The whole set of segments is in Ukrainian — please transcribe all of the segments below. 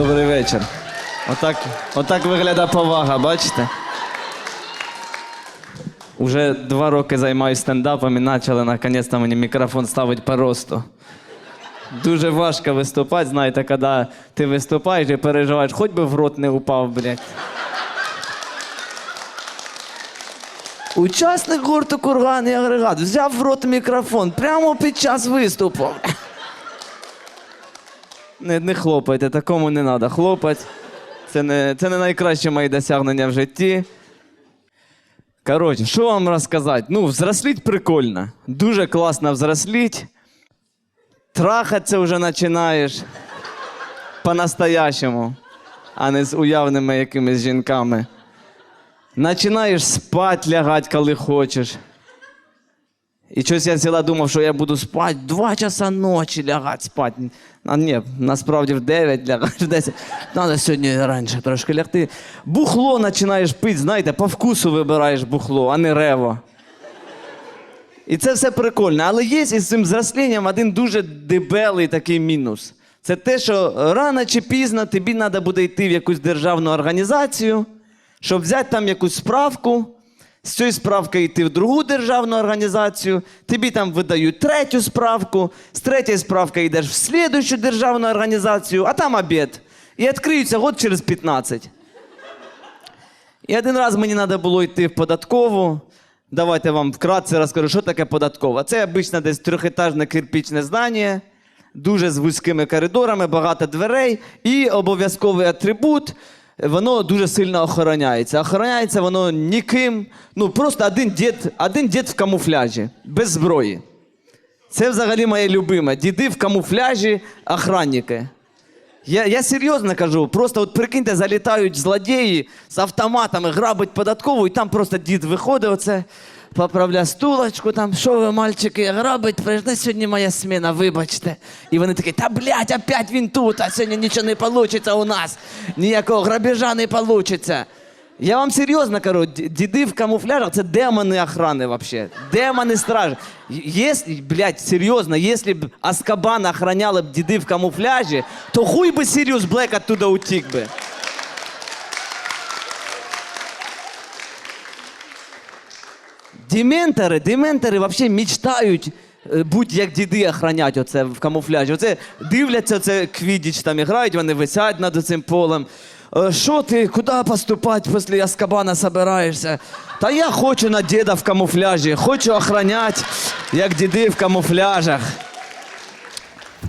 Добрий вечір. Отак, отак виглядає повага, бачите? Уже два роки займаюся стендапом і почали наконець-то мені мікрофон ставити по росту. Дуже важко виступати, знаєте, коли ти виступаєш і переживаєш, хоч би в рот не упав, блядь. Учасник гурту Курган і агрегат взяв в рот мікрофон прямо під час виступу. Не, не хлопайте, такому не треба хлопати. Це не, це не найкраще мої досягнення в житті. Коротше, що вам розказати? Ну, взросліть прикольно. Дуже класно взросліть. Трахатися вже починаєш по-настоящему, а не з уявними якимись жінками. Починаєш спати лягати, коли хочеш. І щось я ціла думав, що я буду спати два часа ночі лягати спати. А ні, насправді в 9 лягаєш, в 10. Треба сьогодні раніше трошки лягти. Бухло починаєш пити, знаєте, по вкусу вибираєш бухло, а не рево. І це все прикольно. Але є із цим зростленням один дуже дебелий такий мінус. Це те, що рано чи пізно тобі треба буде йти в якусь державну організацію, щоб взяти там якусь справку, з цієї справки йти в другу державну організацію, тобі там видають третю справку, з третьої справки йдеш в слідущу державну організацію, а там обід. І відкриються год через 15. І один раз мені треба було йти в податкову. Давайте вам вкратце розкажу, що таке податкова. Це обично десь трьохетажне кирпічне здання, дуже з вузькими коридорами, багато дверей і обов'язковий атрибут. Воно дуже сильно охороняється. Охороняється воно ніким. Ну, просто один дід, один дід в камуфляжі, без зброї. Це взагалі моє любиме. Діди в камуфляжі, охранники. Я, я серйозно кажу, просто от прикиньте, залітають злодії з автоматами, грабить податкову, і там просто дід виходить, оце поправляє стулочку, там, що ви, мальчики, грабить, прийшла сьогодні моя сміна, вибачте. І вони такі, та блядь, опять він тут, а сьогодні нічого не вийде у нас. Ніякого грабежа не вийде. Я вам серйозно кажу, діди в камуфляжах це демони охрани вообще. Демони стражі. Если, серйозно, якщо б Аскабан охраняли б діди в камуфляжі, то хуй би Сіріус Блек оттуда утік би. Дементори, дементори вообще мечтають е, будь як діди охранять оце в камуфляжі. Оце дивляться, це квідіч там грають, вони висять над цим полем. Е, Що ти, куди поступати після Аскабана собираєшся? Та я хочу на діда в камуфляжі, хочу охранять, як діди в камуфляжах.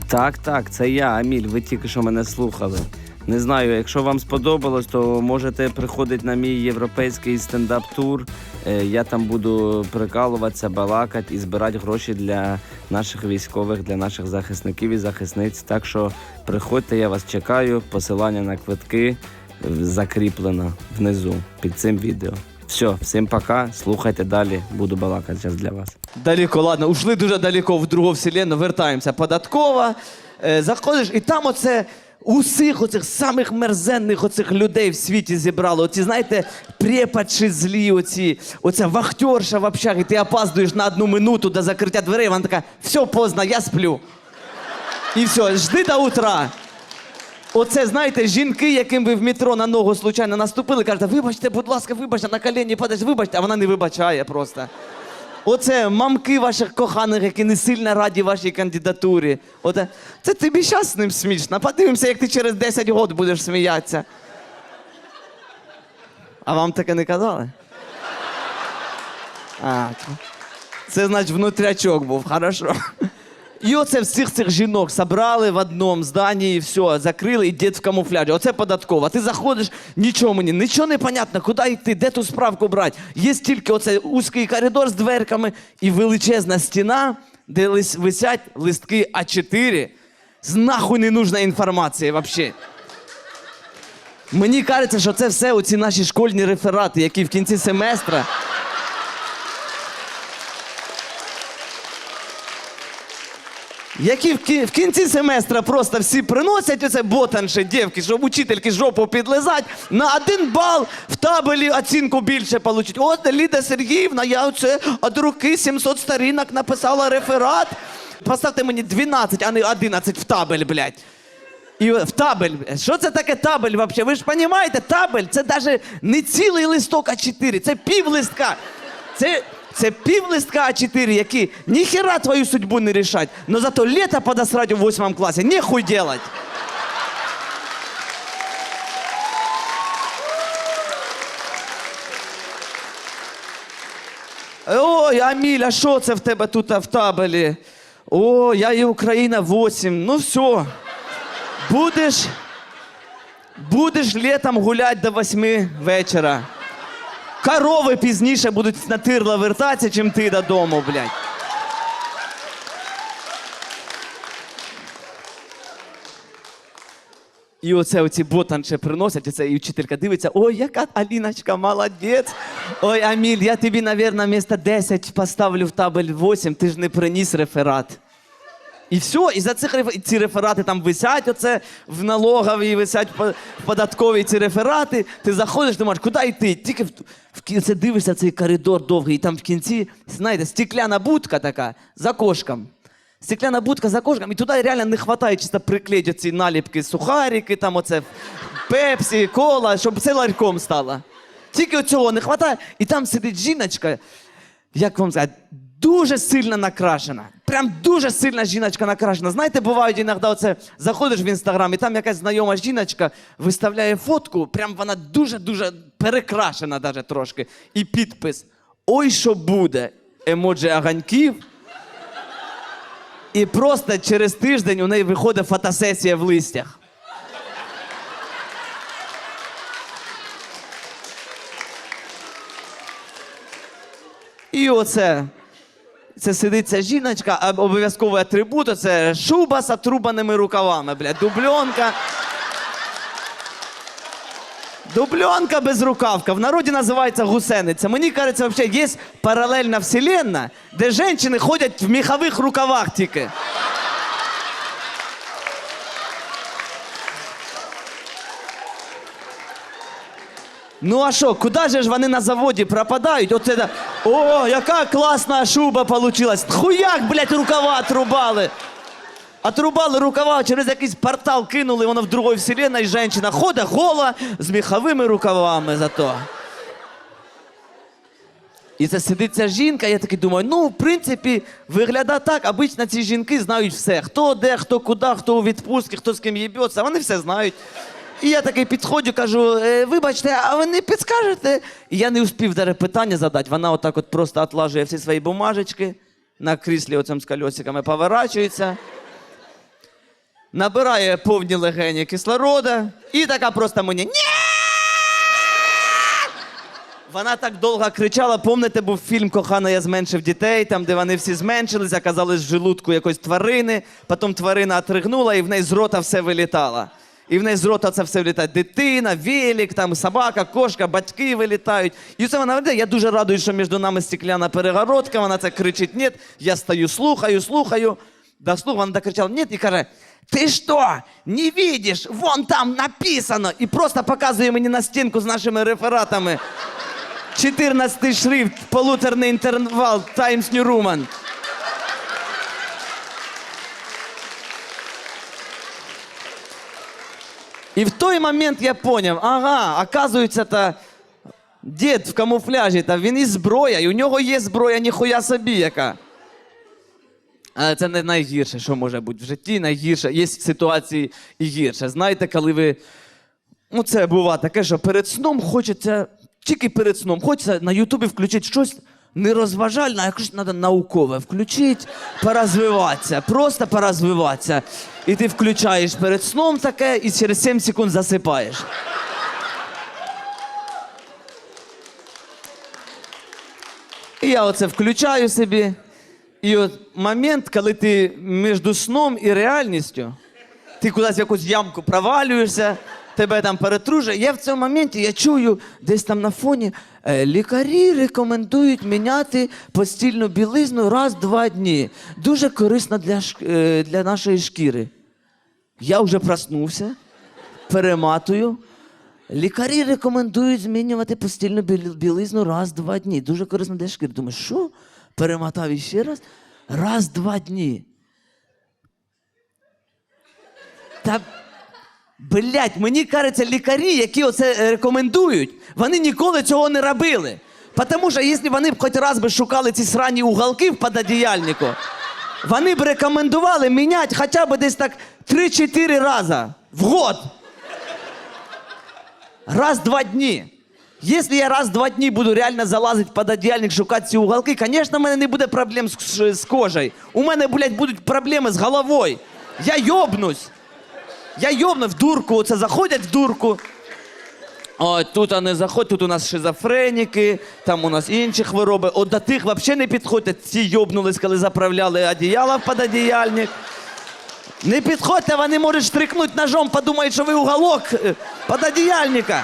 Так, так, це я, Аміль. Ви тільки що мене слухали. Не знаю, якщо вам сподобалось, то можете приходити на мій європейський стендап-тур. Е, Я там буду прикалуватися, балакати і збирати гроші для наших військових, для наших захисників і захисниць. Так що приходьте, я вас чекаю. Посилання на квитки закріплено внизу під цим відео. Все, всім пока. Слухайте далі. Буду балакати зараз для вас. Далеко, ладно, ушли дуже далеко в другу вселенну, вертаємося. Податкова. Е, заходиш, і там оце усіх оцих самих мерзенних оцих людей в світі зібрали. Оці, знаєте, препадші злі, оці, оця вахтерша в общагі, ти опаздуєш на одну минуту до закриття дверей, вона така, все поздно, я сплю. І все, жди до утра. Оце, знаєте, жінки, яким ви в метро на ногу случайно наступили, кажете, вибачте, будь ласка, вибачте, на коліні падаєш, вибачте, а вона не вибачає просто. Оце мамки ваших коханих, які не сильно раді вашій кандидатурі. Оце, це тобі щас з ним смішно. Подивимося, як ти через 10 років будеш сміятися. А вам таке не казали? А, це значить внутрячок був, хорошо. І оце всіх цих жінок собрали в одному зданні, і все, закрили, і дід в камуфляжі. Оце податкова. Ти заходиш, нічого мені, нічого не понятно, куди йти, де ту справку брати. Є тільки оцей узкий коридор з дверками і величезна стіна, де висять листки А4 з нахуй ненужної інформації взагалі. Мені кажеться, що це все оці наші школьні реферати, які в кінці семестра. Які в, кі- в кінці семестра просто всі приносять оце ботанші, дівки, щоб учительки жопу підлизать, на один бал в табелі оцінку більше получить. От Ліда Сергіївна, я оце від руки 700 сторінок написала реферат. Поставте мені 12, а не 11 в табель, блядь. І в табель. Що це таке табель взагалі? Ви ж розумієте, табель це навіть не цілий листок А4, це пів листка. Це, це пів листка А4, які ніхера твою судьбу не рішать, но зато лето подосрать у восьмому класі, нехуй делать. Ой, Аміль, а що це в тебе тут в табелі? О, я і Україна 8. Ну все. Будеш. Будеш літом гуляти до 8 вечора. Корови пізніше будуть на тирла вертатися, чим ти додому, блядь. І оце оці ботанче приносять, оце і вчителька дивиться, ой, яка Аліночка, молодець. Ой, Аміль, я тобі, мабуть, місто 10 поставлю в табель 8, ти ж не приніс реферат. І все, і за цих ці реферати там висять, оце в налоговій, висять в по- податковій ці реферати. Ти заходиш, думаєш, куди йти? Тільки в, в це дивишся цей коридор довгий, і там в кінці, знаєте, стекляна будка така за кошком. Стекляна будка за кошком, і туди реально не вистачає чисто приклеїти ці наліпки, сухарики, там оце пепсі, кола, щоб все ларьком стало. Тільки цього не вистачає, і там сидить жіночка, як вам сказати, дуже сильно накрашена. Прям дуже сильна жіночка накрашена. Знаєте, бувають іноді оце заходиш в інстаграм, і там якась знайома жіночка виставляє фотку, прям вона дуже-дуже перекрашена даже трошки. І підпис: Ой, що буде! Емоджі аганьків. І просто через тиждень у неї виходить фотосесія в листях. І оце. Це сидить ця жіночка, а обов'язковий атрибут це шуба з отрубаними рукавами, блядь, дубльонка. Дубльонка без рукавка. В народі називається гусениця. Мені кажеться, взагалі є паралельна вселенна, де жінки ходять в міхових рукавах тільки. Ну а що, куди же ж вони на заводі пропадають? Да. О, яка класна шуба получилась. Хуяк, блядь, рукава отрубали. Отрубали рукава, через якийсь портал кинули, воно в другой вселенной, жінка ходить гола з міховими рукавами зато. І це сидить ця жінка, я такий думаю, ну, в принципі, виглядає так, обично ці жінки знають все. Хто де, хто куди, хто у відпустці, хто з ким їбеться, вони все знають. І я такий підходжу, кажу: «Е, вибачте, а ви не підскажете? І я не успів даже питання задати. Вона отак от просто отлажує всі свої бумажечки на кріслі оцим з кольосиками поворачується, набирає повні легені кислорода і така просто мені ні. Вона так довго кричала. Помните, був фільм Кохана, я зменшив дітей, там, де вони всі зменшились, оказались в желудку якоїсь тварини, потім тварина отригнула і в неї з рота все вилітало. І в неї з рота це все вилітає. Дитина, велик, там собака, кошка, батьки вилітають. І це вона веде. Я дуже радую, що між нами стекляна перегородка. Вона це кричить: ні. Я стою, слухаю, слухаю. До слух вона так кричала, ні, і каже: Ти що, не видиш? Вон там написано. І просто показує мені на стінку з нашими рефератами. 14 шрифт, полуторний інтервал, Times New Roman. І в той момент я поняв, ага, оказується, та дід в камуфляжі, та він із зброя, і у нього є зброя, ніхуя собі яка. Але це не найгірше, що може бути в житті. Найгірше. Є ситуації і гірше. Знаєте, коли ви. Ну, це буває таке, що перед сном хочеться, тільки перед сном, хочеться на Ютубі включити щось не розважальне, а якось треба наукове. Включити, порозвиватися, просто порозвиватися. І ти включаєш перед сном таке і через 7 секунд засипаєш. І я оце включаю собі. І от момент, коли ти між сном і реальністю, ти кудись в якусь ямку провалюєшся, тебе там перетружує. Я в цьому моменті я чую десь там на фоні. е, Лікарі рекомендують міняти постільну білизну раз-два дні. Дуже корисно для, е, для нашої шкіри. Я вже проснувся, перематую. Лікарі рекомендують змінювати постільну біл- білизну раз-два дні. Дуже корисно для шкіри. Думаю, що? Перемотав іще раз. Раз-два дні. Та, Блять, мені кажеться, лікарі, які оце е, рекомендують, вони ніколи цього не робили. Тому що якщо вони б хоч раз би шукали ці срані уголки в пододіяльнику, вони б рекомендували міняти хоча б десь так 3-4 рази в год. Раз-два дні. Якщо я раз-два дні буду реально залазити в пододіяльник, шукати ці уголки, звісно, в мене не буде проблем з, з, кожею. У мене, блядь, будуть проблеми з головою. Я йобнусь. Я йобну в дурку, оце заходять в дурку. О, тут не заходь, тут у нас шизофреніки, там у нас інші хвороби. От до тих взагалі не підходять. Ці йобнулись, коли заправляли одіяло в пододіяльник. Не підходьте, вони можуть штрикнути ножом, подумають, що ви уголок е, пододіяльника.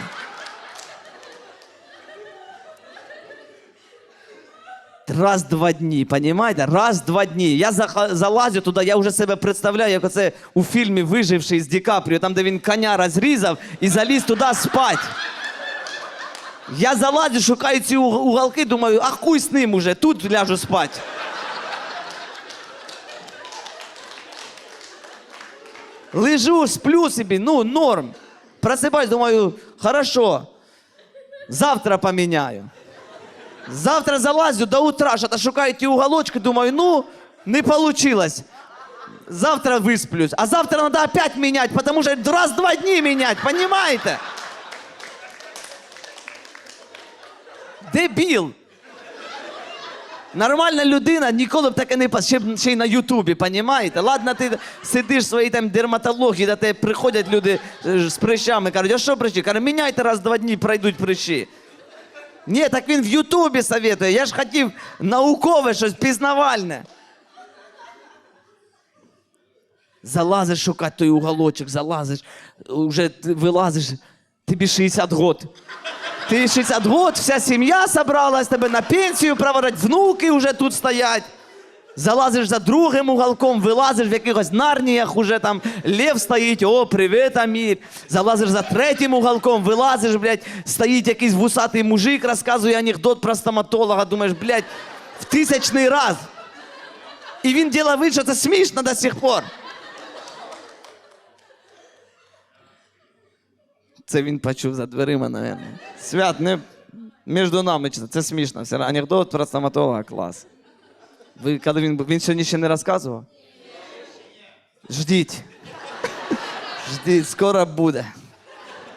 Раз-два дні, понімаєте? Раз-два дні. Я залазю туди, я вже себе представляю, як оце у фільмі Виживший з Ді Капріо, там, де він коня розрізав і заліз туди спать. Я залазю, шукаю ці уголки, думаю, а хуй з ним уже, тут ляжу спать. Лежу, сплю собі, ну, норм. Просипаюсь, думаю, хорошо, завтра поміняю. Завтра залазю до утра, що-то шукаю ті уголочки, думаю, ну, не получилось. Завтра высплюсь. А завтра надо опять менять, потому что раз-два дни менять, понимаете? Дебіл. Нормальна людина ніколи б таке не ще, ще й на Ютубі, понімаєте? Ладно, ти сидиш в своїй там дерматології, до тебе приходять люди е, з прищами, кажуть, а що прищі? Кажуть, міняйте раз-два дні, пройдуть прищі. Ні, так він в Ютубі советує. Я ж хотів наукове щось пізнавальне. Залазиш шукати той уголочок, залазиш, вже вилазиш, тобі 60 год. Ти 60 год, вся сім'я собралась, тебе на пенсію праворать, внуки вже тут стоять. Залазиш за другим уголком, вилазиш в якихось нарніях, уже там лев стоїть, о, привіт, Амір. Залазиш за третім уголком, вилазиш, блядь, стоїть якийсь вусатий мужик, розказує анекдот про стоматолога, думаєш, блядь, в тисячний раз. І він ділає вид, що це смішно до сих пор. Це він почув за дверима, мабуть. Свят, не між нами, це смішно. Анекдот про стоматолога, клас. Ви, коли він, він сьогодні ще не розказував? Ждіть. Ждіть, скоро буде.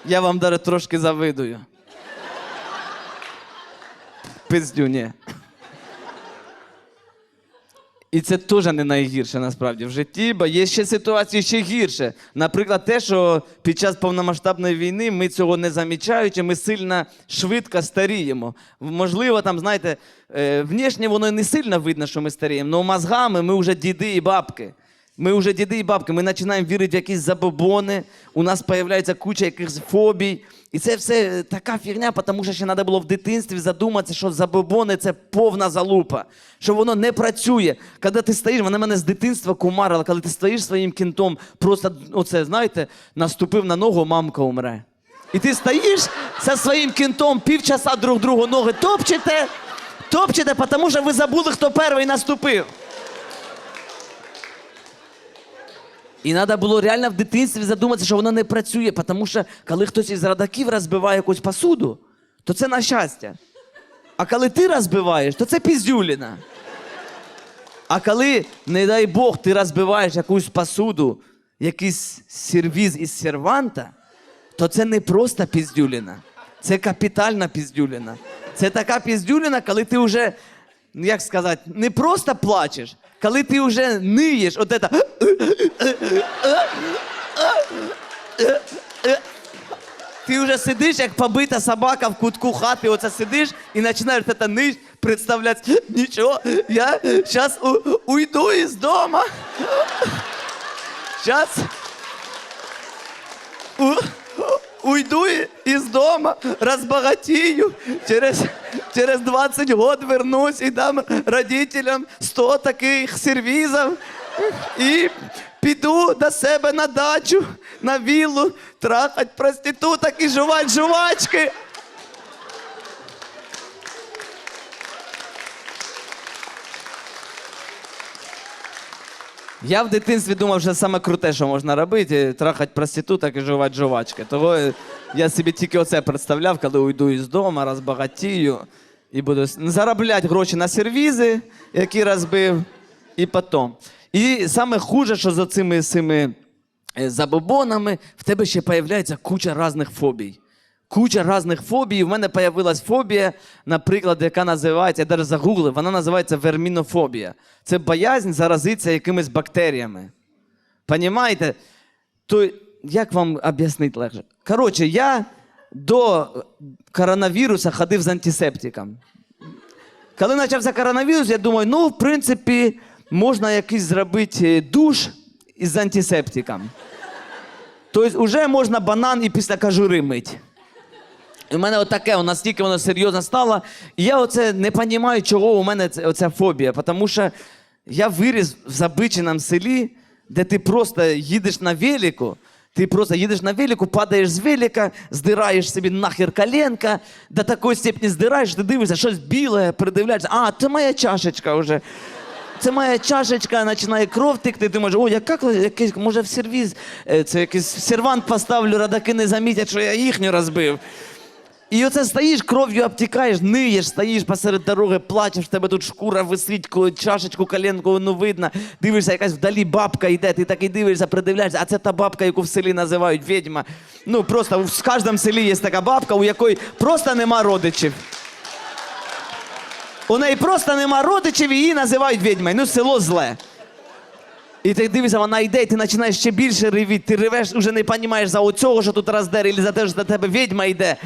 Я вам даже трошки завидую. Пиздю, ні. І це теж не найгірше насправді в житті, бо є ще ситуації ще гірше. Наприклад, те, що під час повномасштабної війни ми цього не замічаючи, ми сильно швидко старіємо. Можливо, там, знаєте, е, внешне воно не сильно видно, що ми старіємо, але мозгами ми вже діди і бабки. Ми вже діди і бабки, ми починаємо вірити в якісь забобони, у нас з'являється куча якихось фобій. І це все така фігня, тому що ще треба було в дитинстві задуматися, що забобони це повна залупа, що воно не працює. Коли ти стоїш, вона мене з дитинства кумарила, коли ти стоїш своїм кінтом, просто оце, знаєте, наступив на ногу, мамка умре. І ти стоїш зі своїм кінтом півчаса друг другу ноги топчете, топчете, тому що ви забули, хто перший наступив. І треба було реально в дитинстві задуматися, що воно не працює, тому що коли хтось із родаків розбиває якусь посуду, то це на щастя. А коли ти розбиваєш, то це піздюліна. А коли, не дай Бог, ти розбиваєш якусь посуду, якийсь сервіз із серванта, то це не просто піздюліна, це капітальна піздюліна. Це така піздюліна, коли ти вже, як сказати, не просто плачеш, коли ти вже ниєш, от это, ти вже сидиш, як побита собака в кутку хати, оце сидиш і починаєш це ниж представляти, нічого, я зараз уйду із дому. Зараз уйду із дома, розбагатію, через, через 20 год вернусь і дам родителям 100 таких сервізів і піду до себе на дачу, на віллу, трахать проституток і жувать жувачки. Я в дитинстві думав, що саме круте, що можна робити, трахати проституток і жувати жувачки. Того я собі тільки оце представляв, коли уйду із дому, розбагатію і буду заробляти гроші на сервізи, які розбив, і потім. І саме хуже, що за цими, цими е, забобонами в тебе ще появляється куча різних фобій. Куча різних фобій. У мене появилась фобія, наприклад, яка називається, я навіть загуглив, вона називається вермінофобія. Це боязнь заразитися якимись бактеріями. Понімаєте? То як вам об'яснити легше? Коротше, я до коронавіруса ходив з антисептиком. Коли почався коронавірус, я думаю, ну, в принципі, можна якийсь зробити е, душ із антисептиком. Тобто, вже можна банан і після кожури мить. І в мене отаке, у настільки воно серйозно стало. І я оце не розумію, чого у мене оця фобія. Тому що я виріс в забиченому селі, де ти просто їдеш на велику, ти просто їдеш на велику, падаєш з велика, здираєш собі нахер коленка, до такої степені здираєш, ти дивишся, щось біле, придивляєшся, а, це моя чашечка вже. Це моя чашечка, починає кров текти. Ти думаєш, о, яка якийсь, може в сервіз, е, це якийсь сервант поставлю, радаки не замітять, що я їхню розбив. І оце стоїш, кров'ю обтікаєш, ниєш, стоїш посеред дороги, плачеш, в тебе тут шкура висить, ко- чашечку, коленку ну видно. Дивишся, якась вдалі бабка йде, ти такий дивишся, придивляєшся, а це та бабка, яку в селі називають відьма. Ну просто в кожному селі є така бабка, у якої просто нема родичів. У неї просто нема родичів, і її називають відьмою. Ну, село зле. І ти дивишся, вона йде, і ти починаєш ще більше ревіти. Ти ревеш, уже не розумієш за оцього, що тут роздер, і за те, що до тебе відьма йде.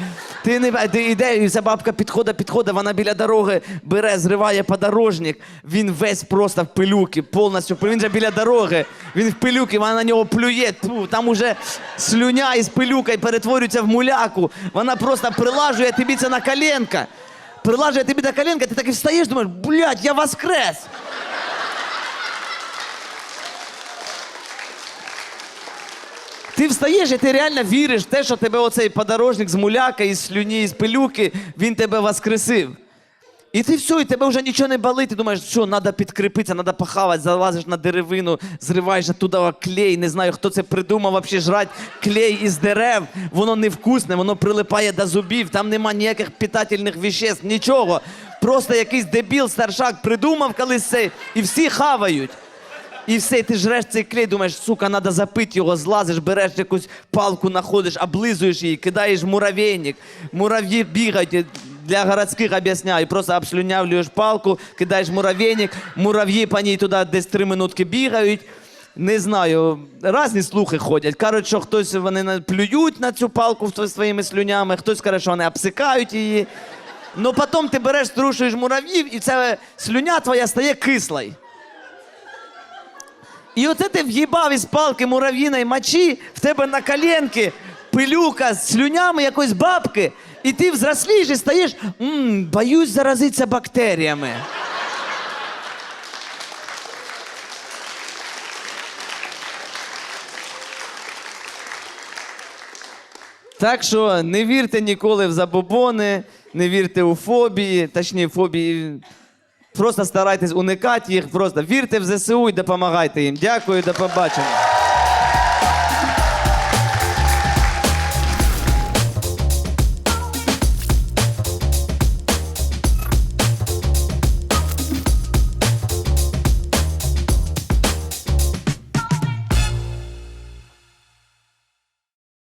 Ти не ти йде, і ця бабка підходить, підходить, вона біля дороги бере, зриває подорожник. Він весь просто в пилюки, повністю. Він же біля дороги, він в пилюки, вона на нього плює. Тьфу, там уже слюня із пилюкою перетворюється в муляку. Вона просто прилажує тобі це на коленка. Прилажує тобі на коленка, ти так і встаєш, думаєш, блядь, я воскрес. Ти встаєш і ти реально віриш в те, що тебе оцей подорожник з муляка, із слюні, із пилюки, він тебе воскресив. І ти все, і тебе вже нічого не болить. Ти думаєш, що треба підкріпитися, треба похавати, залазиш на деревину, зриваєш оттуда клей. Не знаю, хто це придумав вообще жрати клей із дерев. Воно невкусне, воно прилипає до зубів, там нема ніяких питательних веществ, нічого. Просто якийсь дебіл, старшак придумав колись це, і всі хавають. І все, ти жреш цей клей, думаєш, сука, треба запити його, злазиш, береш якусь палку, знаходиш, облизуєш її, кидаєш муравейник. Мурав'ї бігають. Для городських об'ясняю, просто обслюнявлюєш палку, кидаєш муравейник, мурав'ї по ній туди десь три минутки бігають. Не знаю, різні слухи ходять. Кажуть, що хтось вони плюють на цю палку св- своїми слюнями, хтось каже, що вони обсикають її. Ну потім ти береш, струшуєш мурав'їв, і ця слюня твоя стає кислою. І оце ти в'їбав із палки мурав'їної мочі, в тебе на коленки пилюка з слюнями якоїсь бабки, і ти взрослієш і стаєш, «М, боюсь заразитися бактеріями. Так що не вірте ніколи в забобони, не вірте у фобії, точні фобії. Просто старайтесь уникати їх, просто вірте в ЗСУ і допомагайте їм. Дякую, до побачення.